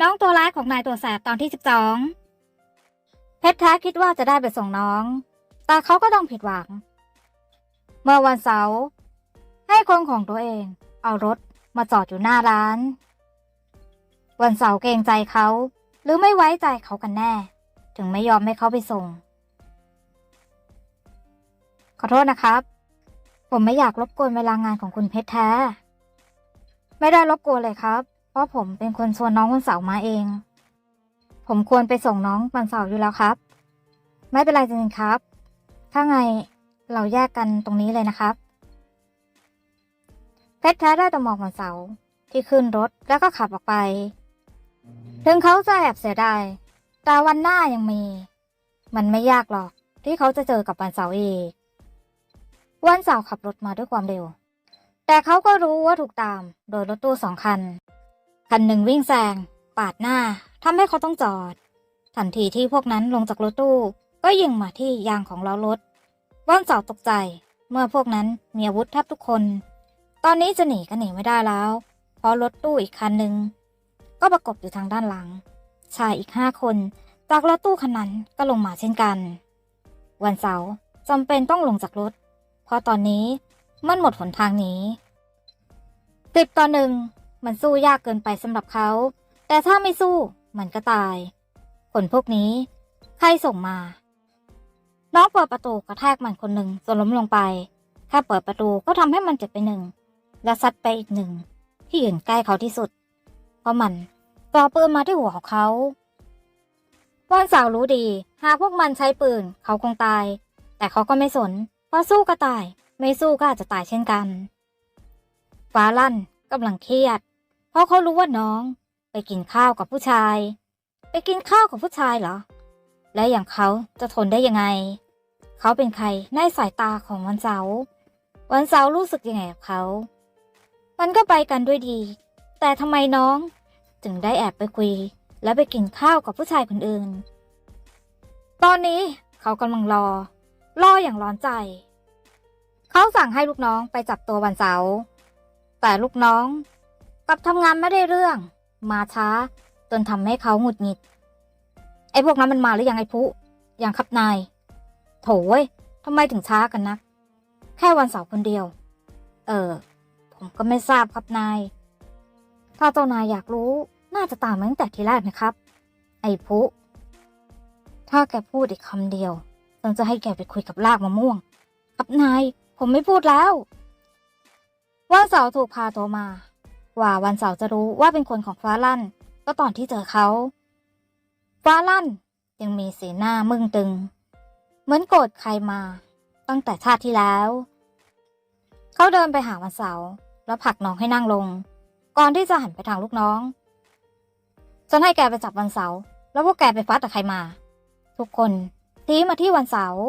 น้องตัวร้ายของนายตัวแสบตอนที่สิบสองเพชรแท้คิดว่าจะได้ไปส่งน้อง แต่เขาก็ต้องผิดหวัง เมื่อวันเสาร์ให้คนของตัวเอง เอารถมาจอดอยู่หน้าร้าน วันเสาร์เกรงใจเขา หรือไม่ไว้ใจเขากันแน่ ถึงไม่ยอมให้เขาไปส่ง ขอโทษนะครับ ผมไม่อยากรบกวนเวลางานของคุณเพชรแท้ ไม่ได้รบกวนเลยครับ ราะผมเป็นคนชวนน้องวันเสาร์มาเอง ผมควรไปส่งน้องวันเสาร์อยู่แล้วครับ ไม่เป็นไรจริงๆครับ ถ้าไงเราแยกกันตรงนี้เลยนะครับ เพชรแท้ได้แต่มองวันเสาร์ที่ขึ้นรถแล้วก็ขับออกไป ถึงเขาจะแอบเสียดายแต่วันหน้ายังมี มันไม่ยากหรอกที่เขาจะเจอกับวันเสาร์อีก วันเสาร์ขับรถมาด้วยความเร็ว แต่เขาก็รู้ว่าถูกตามโดยรถตู้สองคัน คันหนึ่งวิ่งแซงปาดหน้าทำให้เขาต้องจอด ทันทีที่พวกนั้นลงจากรถตู้ ก็ยิงมาที่ยางของล้อรถวันเสาร์ตกใจ เมื่อพวกนั้นมีอาวุธแทบทุกคน ตอนนี้จะหนีก็หนีไม่ได้แล้ว เพราะรถตู้อีกคันหนึ่งก็ประกบอยู่ทางด้านหลัง ชายอีกห้าคนจากรถตู้คันนั้นก็ลงมาเช่นกัน วันเสาร์จำเป็นต้องลงจากรถ เพราะตอนนี้มันหมดหนทางหนี้สิบต่อหนึ่ง มันสู้ยากเกินไปสำหรับเขา แต่ถ้าไม่สู้มันก็ตาย คนพวกนี้ ใครส่งมา น้องเปิดประตูกระแทกมันคนหนึ่งจนล้มลงไป ถ้าเปิดประตูก็ทำให้มันเจ็บไปหนึ่ง และซัดไปอีกหนึ่ง ที่ยืนใกล้เขาที่สุด เพราะมันต่อปืนมาที่หัวของเขาว่านสาวรู้ดี หากพวกมันใช้ปืน เขาคงตาย แต่เขาก็ไม่สน เพราะสู้ก็ตาย ไม่สู้ก็อาจจะตายเช่นกัน ฟ้าลั่น กำลังเครียด เพราะเขารู้ว่าน้องไปกินข้าวกับผู้ชาย ไปกินข้าวกับผู้ชายเหรอ และอย่างเขาจะทนได้ยังไง เขาเป็นใครในสายตาของวันเสาร์วันเสาร์รู้สึกยังไงกับเขา มันก็ไปกันด้วยดี แต่ทำไมน้องถึงได้แอบไปคุย และไปกินข้าวกับผู้ชายคนอื่น ตอนนี้เขากำลังรอ รออย่างร้อนใจ เขาสั่งให้ลูกน้องไปจับตัววันเสาร์ แต่ลูกน้องกลับทำงานไม่ได้เรื่อง มาช้า จนทำให้เขาหงุดหงิด ไอ้พวกนั้นมันมาหรือยังไอ้พุยังครับนาย โถเว้ยทำไมถึงช้ากันนัก แค่วันเสาร์คนเดียว เออ ผมก็ไม่ทราบครับนาย ถ้าเจ้านายอยากรู้น่าจะตามมาตั้งแต่ทีแรกนะครับ ไอ้พุถ้าแกพูดอีกคำเดียวฉันจะให้แกไปคุยกับลากมะม่วง ครับนาย ผมไม่พูดแล้ว วันเสาร์ถูกพาตัวมา ว่าวันเสาร์จะรู้ว่าเป็นคนของฟ้าลั่น ก็ตอนที่เจอเขา ฟ้าลั่นยังมีสีหน้ามึงตึง เหมือนโกรธใครมา ตั้งแต่ชาติที่แล้ว เขาเดินไปหาวันเสาร์แล้วผลักน้องให้นั่งลง ก่อนที่จะหันไปทางลูกน้องฉันให้แกไปจับวันเสาร์แล้วพวกแกไปฟัดกับใครมา ทุกคนทีมาที่วันเสาร์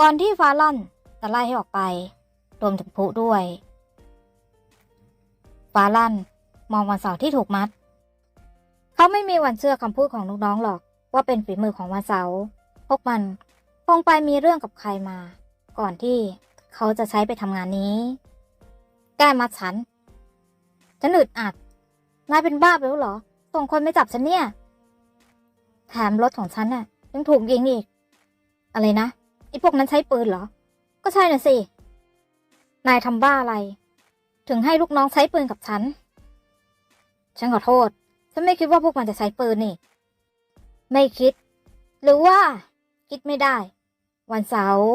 ก่อนที่ฟ้าลั่นจะไล่ให้ออกไป รวมถึงผู้ด้วย ฟ้าลั่น มองวันเสาร์ที่ถูกมัด เขาไม่มีวันเชื่อคำพูดของลูกน้องหรอก ว่าเป็นฝีมือของวันเสาร์พวกมันคงไปมีเรื่องกับใครมา ก่อนที่เขาจะใช้ไปทำงานนี้ แก้มัดฉัน ฉันอึดอัด นายเป็นบ้าไปแล้วเหรอ ส่งคนไม่จับฉันเนี่ย แถมรถของฉันน่ะ ยังถูกยิงอีก อะไรนะไอ้พวกนั้นใช้ปืนเหรอ ก็ใช่น่ะสิ นายทำบ้าอะไร ถึงให้ลูกน้องใช้ปืนกับฉัน ฉันขอโทษ ฉันไม่คิดว่าพวกมันจะใช้ปืนนี่ ไม่คิด หรือว่า คิดไม่ได้ วันเสาร์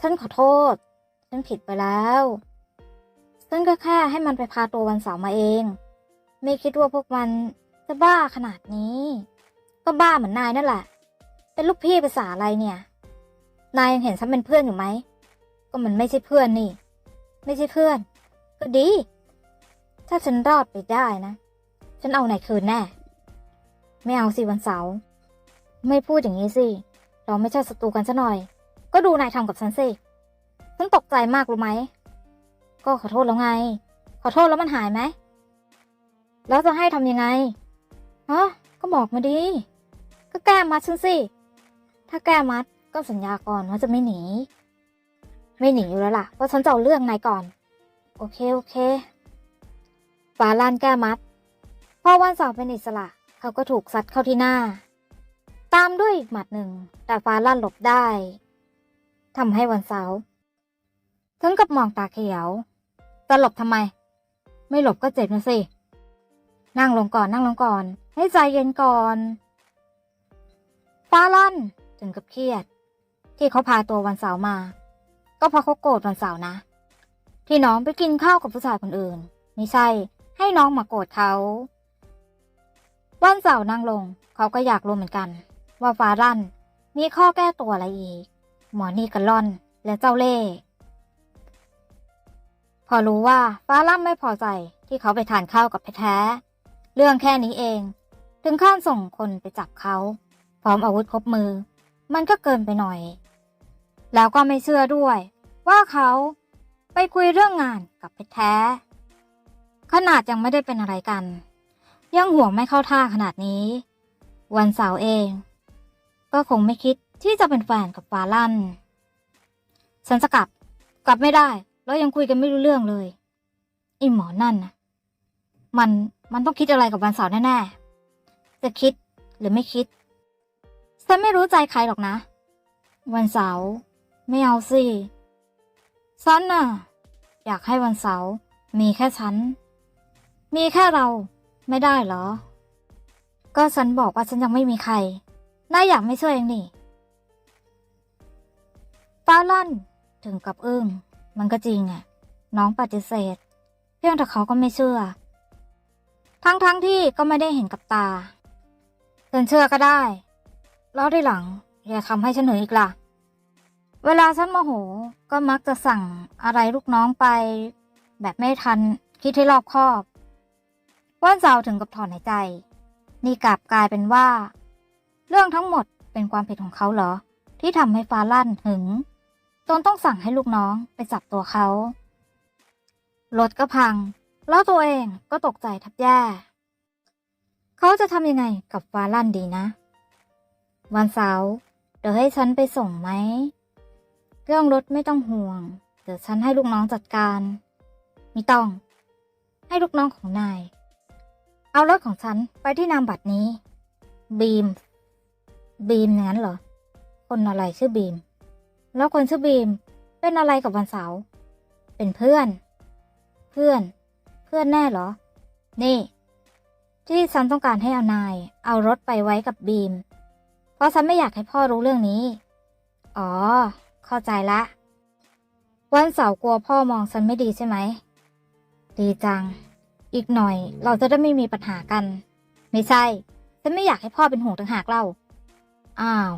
ฉันขอโทษ ฉันผิดไปแล้ว ฉันก็แค่ให้มันไปพาตัววันเสาร์มาเอง ไม่คิดว่าพวกมันจะบ้าขนาดนี้ ก็บ้าเหมือนนายนั่นแหละ เป็นลูกพี่ภาษาอะไรเนี่ย นายยังเห็นฉันเป็นเพื่อนอยู่ไหม ก็มันไม่ใช่เพื่อนนี่ ไม่ใช่เพื่อน ก็ดี ถ้าฉันรอดไปได้นะ ฉันเอานายคืนแน่ ไม่เอาสิวันเสาร์ ไม่พูดอย่างนี้สิ เราไม่ใช่ศัตรูกันซะหน่อย ก็ดูนายทำกับฉันสิ ฉันตกใจมากรู้ไหม ก็ขอโทษแล้วไง ขอโทษแล้วมันหายไหม แล้วจะให้ทำยังไงฮะก็บอกมาดี ก็แก้มัดฉันสิ ถ้าแก้มัดก็สัญญาก่อนว่าจะไม่หนี ไม่หนีอยู่แล้วล่ะเพราะฉันจะเอาเรื่องนายก่อน โอเคโอเคฟ้าลั่นแก้มัดพอพอวันเสาร์เป็นอิสระเขาก็ถูกซัดเข้าที่หน้า ตามด้วยอีกหมัดหนึ่งแต่ฟ้าลั่นหลบได้ทำให้วันเสาร์ถึงกับมองตาเขียวจะหลบทำไม ไม่หลบก็เจ็บนะสิ นั่งลงก่อนนั่งลงก่อน ให้ใจเย็นก่อนฟ้าลั่นถึงกับเครียด ที่เขาพาตัววันเสาร์มา ก็เพราะเขาโกรธวันเสาร์นะ ที่น้องไปกินข้าวกับผู้ชายคนอื่น ไม่ใช่ให้น้องมาโกรธเขาวันเสาร์นั่งลง เขาก็อยากรู้เหมือนกัน ว่าฟ้าลั่น มีข้อแก้ตัวอะไรอีก หมอนี่กันล่อน และเจ้าเล่พอรู้ว่าฟ้าลั่นไม่พอใจที่เขาไปทานข้าวกับแท้เรื่องแค่นี้เอง ถึงขั้นส่งคนไปจับเขา พร้อมอาวุธครบมือ มันก็เกินไปหน่อย แล้วก็ไม่เชื่อด้วย ว่าเขาไปคุยเรื่องงานกับเพชรแท้ ขนาดยังไม่ได้เป็นอะไรกัน ยังห่วงไม่เข้าท่าขนาดนี้ วันเสาร์เอง ก็คงไม่คิดที่จะเป็นแฟนกับฟาลั่นฉันจะกลับ กลับไม่ได้ แล้วยังคุยกันไม่รู้เรื่องเลยไอหมอนั่นนะมันมันต้องคิดอะไรกับวันเสาร์แน่ๆ จะคิดหรือไม่คิด ฉันไม่รู้ใจใครหรอกนะ วันเสาร์ ไม่เอาสิฉันน่ะ อยากให้วันเสาร์มีแค่ฉัน มีแค่เราไม่ได้เหรอ ก็ฉันบอกว่าฉันยังไม่มีใครน่าอยากไม่เชื่อเองนี่ฟ้าลั่นถึงกับอึ้งมันก็จริงอะน้องปฏิเสธ เพียงแต่เขาก็ไม่เชื่อ ทั้งๆทที่ก็ไม่ได้เห็นกับตาฉันเชื่อก็ได้ แล้วทีหลังอย่าทำให้ฉันเหนื่อยอีกล่ะ เวลาฉันโมโหก็มักจะสั่งอะไรลูกน้องไป แบบไม่ทันคิดให้รอบคอบว่านเสาร์ถึงกับถอนหายใจ นี่กลับกลายเป็นว่า เรื่องทั้งหมดเป็นความผิดของเขาเหรอ ที่ทำให้ฟ้าลั่นหึงจนต้องสั่งให้ลูกน้องไปจับตัวเขารถก็พัง แล้วตัวเองก็ตกใจทับแย่ เขาจะทำยังไงกับฟ้าลั่นดีนะ วันเสาร์เดี๋ยวให้ฉันไปส่งไหม เรื่องรถไม่ต้องห่วง เดี๋ยวฉันให้ลูกน้องจัดการ ไม่ต้อง ให้ลูกน้องของนาย เอารถของฉันไปที่นามบัตรนี้ บีม บีมอย่างนั้นเหรอ คนอะไรชื่อบีม แล้วคนชื่อบีมเป็นอะไรกับวันเสาร์เป็นเพื่อน เพื่อน เพื่อนแน่เหรอ นี่ ที่ฉันต้องการให้เอานาย เอารถไปไว้กับบีม เพราะฉันไม่อยากให้พ่อรู้เรื่องนี้ อ๋อ เข้าใจละ วันเสาร์กลัวพ่อมองฉันไม่ดีใช่ไหม ดีจัง อีกหน่อยเราจะได้ไม่มีปัญหากัน ไม่ใช่ ฉันไม่อยากให้พ่อเป็นห่วงต่างหากเล่า อ้าว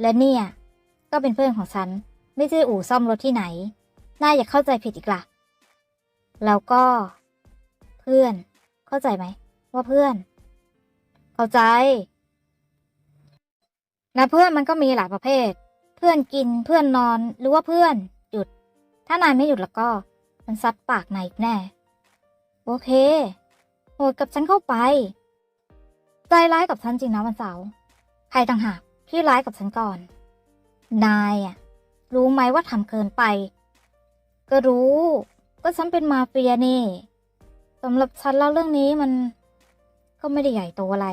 และเนี่ย ก็เป็นเพื่อนของฉัน ไม่ใช่อู่ซ่อมรถที่ไหน น่าอย่าเข้าใจผิดอีกล่ะ แล้วก็ เพื่อน เข้าใจไหมว่าเพื่อน เข้าใจและเพื่อนมันก็มีหลายประเภท เพื่อนกินเพื่อนนอนหรือว่าเพื่อนหยุด ถ้านายไม่หยุดแล้วก็ มันซัดปากนายอีกแน่ โอเคโหดกับฉันเข้าไป ใจร้ายกับฉันจริงนะวันเสาร์ใครต่างหากที่ร้ายกับฉันก่อน นายอะรู้ไหมว่าทำเกินไป ก็รู้ ก็ฉันเป็นมาเฟียนี่สำหรับฉันแล้วเรื่องนี้มันก็ไม่ได้ใหญ่โตอะไร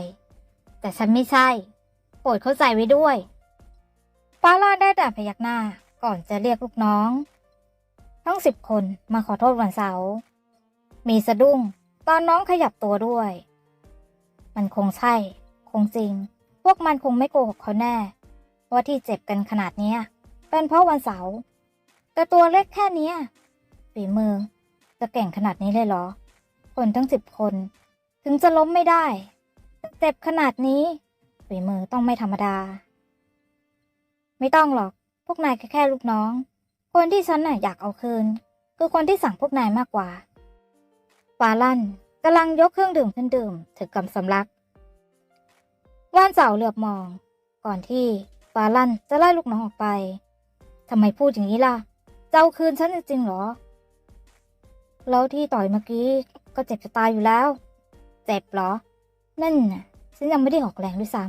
แต่ฉันไม่ใช่โปรดเข้าใจไว้ด้วย ฟ้าลาดได้แต่พยักหน้าก่อนจะเรียกลูกน้อง ทั้งสิบคนมาขอโทษวันเสาร์มีสะดุ้งตอนน้องขยับตัวด้วย มันคงใช่ คงจริง พวกมันคงไม่โกหกเขาแน่ว่าที่เจ็บกันขนาดเนี้ยเป็นเพราะวันเสาร์แต่ตัวเล็กแค่เนี้ยฝีมือจะเก่งขนาดนี้เลยเหรอ คนทั้งสิบคน ถึงจะล้มไม่ได้ เจ็บขนาดนี้ฝีมือต้องไม่ธรรมดา ไม่ต้องหรอก พวกนายแค่แค่ลูกน้อง คนที่ฉันน่ะอยากเอาคืน คือคนที่สั่งพวกนายมากกว่าฟาลั่นกำลังยกเครื่องดื่มขึ้นดื่มถึงกำสำลัก ว่านเสาเหลือบมอง ก่อนที่ฟาลั่นจะไล่ลูกน้องออกไปทำไมพูดอย่างนี้ล่ะ เจะเอาคืนฉันจริงๆหรอ แล้วที่ต่อยเมื่อกี้ก็เจ็บจะตายอยู่แล้ว เจ็บหรอ นั่นน่ะ ฉันยังไม่ได้ออกแรงด้วยซ้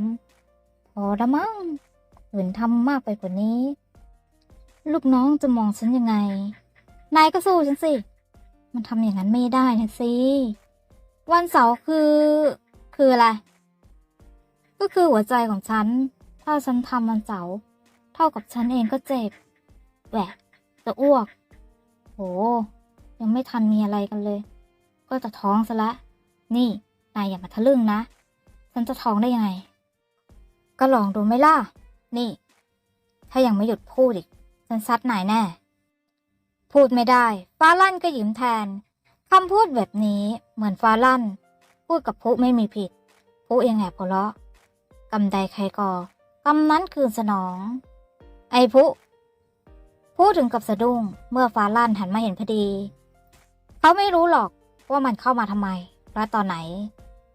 ำพอละมั้ง นทำมากไปกว่านี้ ลูกน้องจะมองฉันยังไง นายก็สู้ฉันสิ มันทำอย่างนั้นไม่ได้นะสิ วันเสาร์คือ คืออะไร ก็คือหัวใจของฉัน ถ้าฉันทำวันเสาร์เท่ากับฉันเองก็เจ็บ แหวกจะอ้วก โห ยังไม่ทันมีอะไรกันเลย ก็จะท้องซะละ นี่ นายอย่ามาทะลึ่งนะ ฉันจะท้องได้ยังไง ก็ลองดูไหมล่ะ นี่ ถ้ายังไม่หยุดพูดอีกฉันซัดนายแน่ พูดไม่ได้ ฟ้าลั่นก็ยิ้มแทนคำพูดแบบนี้เหมือนฟ้าลั่น พูดกับผู้ไม่มีผิด ผู้เองแอบหัวเราะกำใดใครก่อกำนั้นคืนสนอง ไอ้ผู้พูดถึงกับสะดุ้งเมื่อฟ้าลั่นหันมาเห็นพอดี เขาไม่รู้หรอกว่ามันเข้ามาทำไมและตอนไหน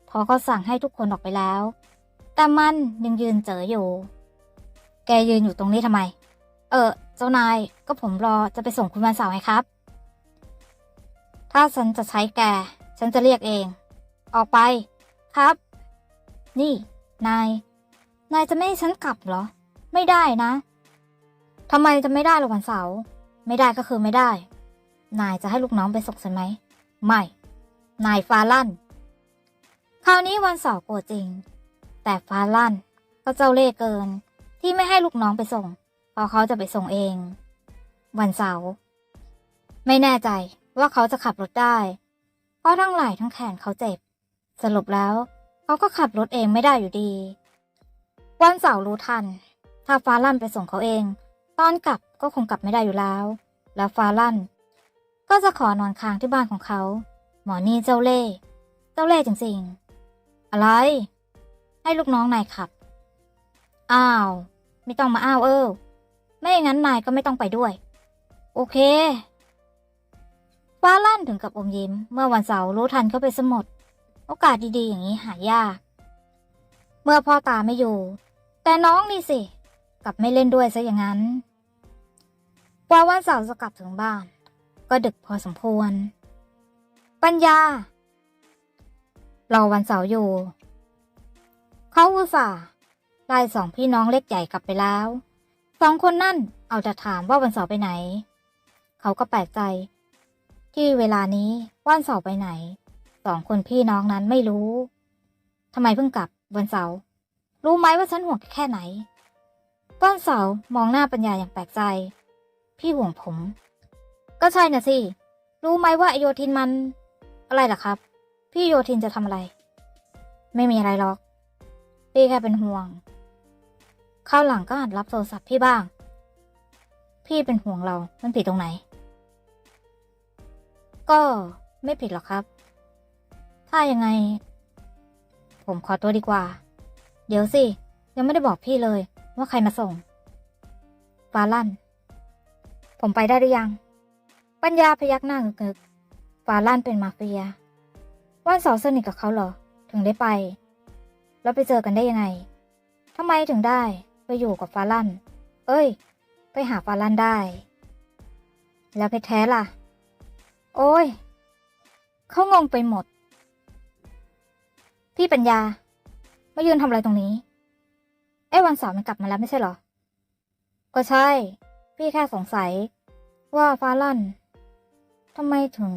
พอเขาสั่งให้ทุกคนออกไปแล้ว แต่มันยังยืนเจออยู่ แกยืนอยู่ตรงนี้ทำไม เออ เจ้านายก็ผมรอจะไปส่งคุณวันเสาร์ไงครับ ถ้าฉันจะใช้แก ฉันจะเรียกเอง ออกไป ครับ นี่ นาย นายจะไม่ให้ฉันกลับเหรอ ไม่ได้นะทำไมจะไม่ได้ล่ะวันเสาร์ ไม่ได้ก็คือไม่ได้ นายจะให้ลูกน้องไปส่งฉันไหม ไม่ นายฟ้าลั่น คราวนี้วันเสาร์โกรธจริง แต่ฟ้าลั่นก็เจ้าเล่ห์เกิน ที่ไม่ให้ลูกน้องไปส่ง เพราะเขาจะไปส่งเอง วันเสาร์ไม่แน่ใจว่าเขาจะขับรถได้ เพราะทั้งไหล่ทั้งแขนเขาเจ็บ สรุปแล้วเขาก็ขับรถเองไม่ได้อยู่ดี วันเสาร์รู้ทัน ถ้าฟ้าลั่นไปส่งเขาเอง ตอนกลับก็คงกลับไม่ได้อยู่แล้ว แล้วฟ้าลั่น ก็จะขอนอนค้างที่บ้านของเขา หมอนี่เจ้าเล่เจ้าเล่จริงๆอะไร ให้ลูกน้องนายขับ อ้าว ไม่ต้องมาอ้าวเออ ไม่อย่างนั้นนายก็ไม่ต้องไปด้วย โอเค ฟ้าลั่นถึงกับอมยิ้ม เมื่อวันเสาร์รู้ทันเขาไปสมด โอกาสดีๆ อย่างนี้หายาก เมื่อพ่อตาไม่อยู่ แต่น้องนี่สิ กลับไม่เล่นด้วยซะอย่างนั้นกว่าวันเสาร์จะกลับถึงบ้าน ก็ดึกพอสมควร ปัญญารอวันเสาร์อยู่ เขาอุตส่าห์ ไล่สองพี่น้องเล็กใหญ่กลับไปแล้ว สองคนนั่นเอาแต่ถามว่าวันเสาร์ไปไหน เขาก็แปลกใจ ที่เวลานี้วันเสาร์ไปไหน สองคนพี่น้องนั้นไม่รู้ทำไมเพิ่งกลับวันเสาร์รู้ไหมว่าฉันห่วงแค่ไหนวันเสาร์มองหน้าปัญญาอย่างแปลกใจ พี่ห่วงผม ก็ใช่น่ะสิ รู้ไหมว่าไอโยทินมัน อะไรล่ะครับ พี่โยทินจะทำอะไร ไม่มีอะไรหรอก พี่แค่เป็นห่วง คราวหลังก็หัดรับโทรศัพท์พี่บ้าง พี่เป็นห่วงเรา มันผิดตรงไหน ก็ไม่ผิดหรอกครับ ถ้ายังไง ผมขอตัวดีกว่า เดี๋ยวสิ ยังไม่ได้บอกพี่เลยว่าใครมาส่งฟาลั่น ผมไปได้หรือยัง ปัญญาพยักหน้าเงึกฟาลั่นเป็นมาเฟีย วันเสาร์สนิทกับเขาเหรอ ถึงได้ไป แล้วไปเจอกันได้ยังไงทำไมถึงได้ ไปอยู่กับฟ้าลั่นเอ้ย ไปหาฟ้าลั่นได้ แล้วเพชรแท้ล่ะ โอ้ย เขางงไปหมด พี่ปัญญา มายืนทำอะไรตรงนี้ ไอ้วันเสาร์มันกลับมาแล้วไม่ใช่เหรอ ก็ใช่ พี่แค่สงสัย ว่าฟ้าลั่นทำไมถึง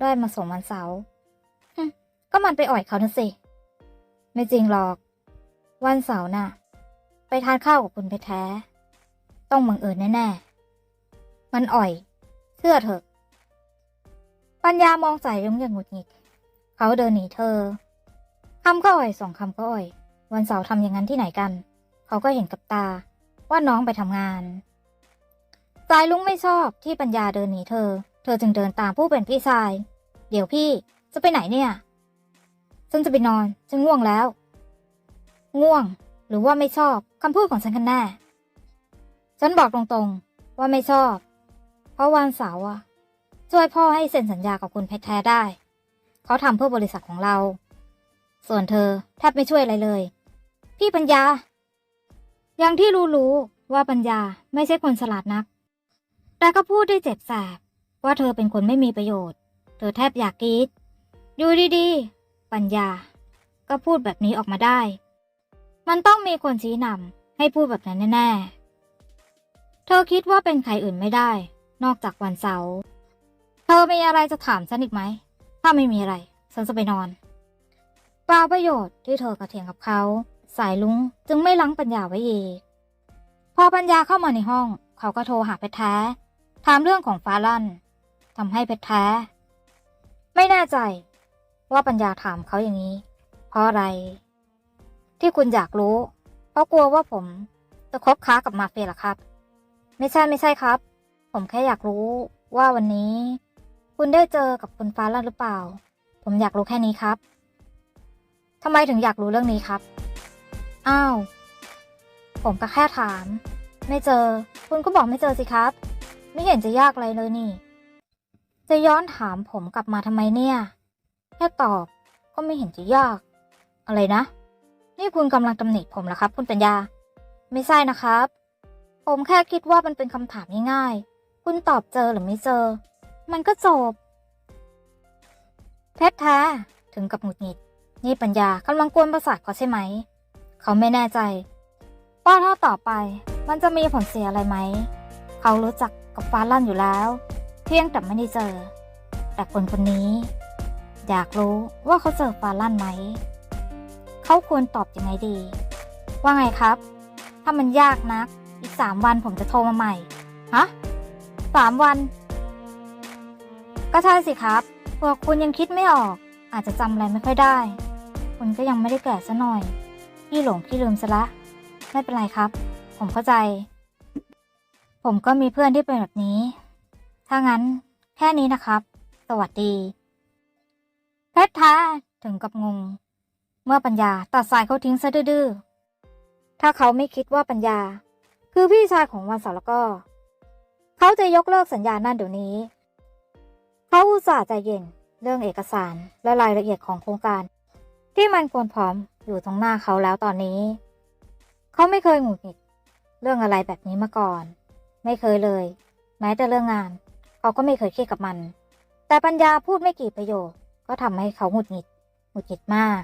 ได้มาส่งวันเสาร์ก็มันไปอ่อยเขาน่ะสิ ไม่จริงหรอก วันเสาร์น่ะ ทานข้าวกับคุณเพชรแท้ ต้องบังเอิญแน่ ๆ มันอ่อย เชื่อเถอะ ปัญญามองส่ยงอย่างหงุดหงิด เขาเดินหนีเธอคำก็อ่อยสองคำก็อ่อย วันเสาร์ทำอย่างนั้นที่ไหนกัน เขาก็เห็นกับตา ว่าน้องไปทำงานสายลุงไม่ชอบที่ปัญญาเดินหนีเธอ เธอจึงเดินตามผู้เป็นพี่ชาย เดี๋ยวพี่จะไปไหนเนี่ย ฉันจะไปนอน ฉันง่วงแล้ว ง่วง รือว่าไม่ชอบคำพูดของฉันกันแน่ฉันบอกตรงๆ ว่าไม่ชอบ เพราะวันเสาร์อะช่วยพ่อให้เซ็นสัญญากับคุณเพชรแท้ได้ เขาทำเพื่อบริษัทของเรา ส่วนเธอแทบไม่ช่วยอะไรเลย พี่ปัญญา อย่างที่รู้ๆว่าปัญญาไม่ใช่คนฉลาดนัก แต่ก็พูดได้เจ็บแสบว่าเธอเป็นคนไม่มีประโยชน์ เธอแทบอยากกรีดอยู่ดีๆ ปัญญา ก็พูดแบบนี้ออกมาได้ มันต้องมีคนชี้นำให้พูดแบบนั้นแน่ๆ เธอคิดว่าเป็นใครอื่นไม่ได้ นอกจากวันเสาร์ เธอมีอะไรจะถามฉันอีกไหม ถ้าไม่มีอะไร ฉันจะไปนอนเปล่าประโยชน์ที่เธอกระเถียงกับเขา สายลุงจึงไม่ลังปัญญาไว้อีกพอปัญญาเข้ามาในห้อง เขาก็โทรหาเพชรแท้ ถามเรื่องของฟ้าลั่นทำให้เพชรแท้ ไม่แน่ใจ ว่าปัญญาถามเขาอย่างนี้ เพราะอะไร ที่คุณอยากรู้ เพราะกลัวว่าผมจะคบค้ากับมาเฟียเหรอครับ ไม่ใช่ไม่ใช่ครับ ผมแค่อยากรู้ว่าวันนี้ คุณได้เจอกับคุณฟ้าลั่นหรือเปล่า ผมอยากรู้แค่นี้ครับทำไมถึงอยากรู้เรื่องนี้ครับ อ้าว ผมก็แค่ถาม ไม่เจอ คุณก็บอกไม่เจอสิครับ ไม่เห็นจะยากอะไรเลยนี่ จะย้อนถามผมกลับมาทำไมเนี่ย แค่ตอบก็ไม่เห็นจะยาก อะไรนะ นี่คุณกำลังตำหนิผมเหรอครับ คุณปัญญา ไม่ใช่นะครับ ผมแค่คิดว่ามันเป็นคำถามง่ายๆ คุณตอบเจอหรือไม่เจอ มันก็จบ เพชรแท้ถึงกับหงุดหงิด นี่ปัญญากำลังกวนประสาทเขาใช่ไหม เขาไม่แน่ใจว่าถ้าต่อไปมันจะมีผลเสียอะไรไหม เขารู้จักกับฟ้าลั่นอยู่แล้ว เพียงแต่ไม่ได้เจอ แต่คนคนนี้ อยากรู้ว่าเขาเจอฟ้าลั่นไหม เขาควรตอบยังไงดี ว่าไงครับ ถ้ามันยากนัก อีกสามวันผมจะโทรมาใหม่ ฮะสามวัน ก็ใช่สิครับเผื่อคุณยังคิดไม่ออก อาจจะจำอะไรไม่ค่อยได้ คุณก็ยังไม่ได้แก่ซะหน่อย พี่หลงพี่ลืมซะละ ไม่เป็นไรครับ ผมเข้าใจ ผมก็มีเพื่อนที่เป็นแบบนี้ ถ้างั้นแค่นี้นะครับ สวัสดีเพชรท้าถึงกับงง เมื่อปัญญาตัดสายเขาทิ้งซะดื้อๆถ้าเขาไม่คิดว่าปัญญา คือพี่ชายของวันเสาร์แล้วก็ เขาจะยกเลิกสัญญานั่นเดี๋ยวนี้ เขาอุตส่าห์ใจเย็นเรื่องเอกสารและรายละเอียดของโครงการ ที่มันควรพร้อมอยู่ตรงหน้าเขาแล้วตอนนี้ เขาไม่เคยหงุดหงิดเรื่องอะไรแบบนี้มาก่อน ไม่เคยเลย แม้แต่เรื่องงาน เขาก็ไม่เคยเครียดกับมัน แต่ปัญญาพูดไม่กี่ประโยคก็ทำให้เขาหงุดหงิดหงุดหงิดมาก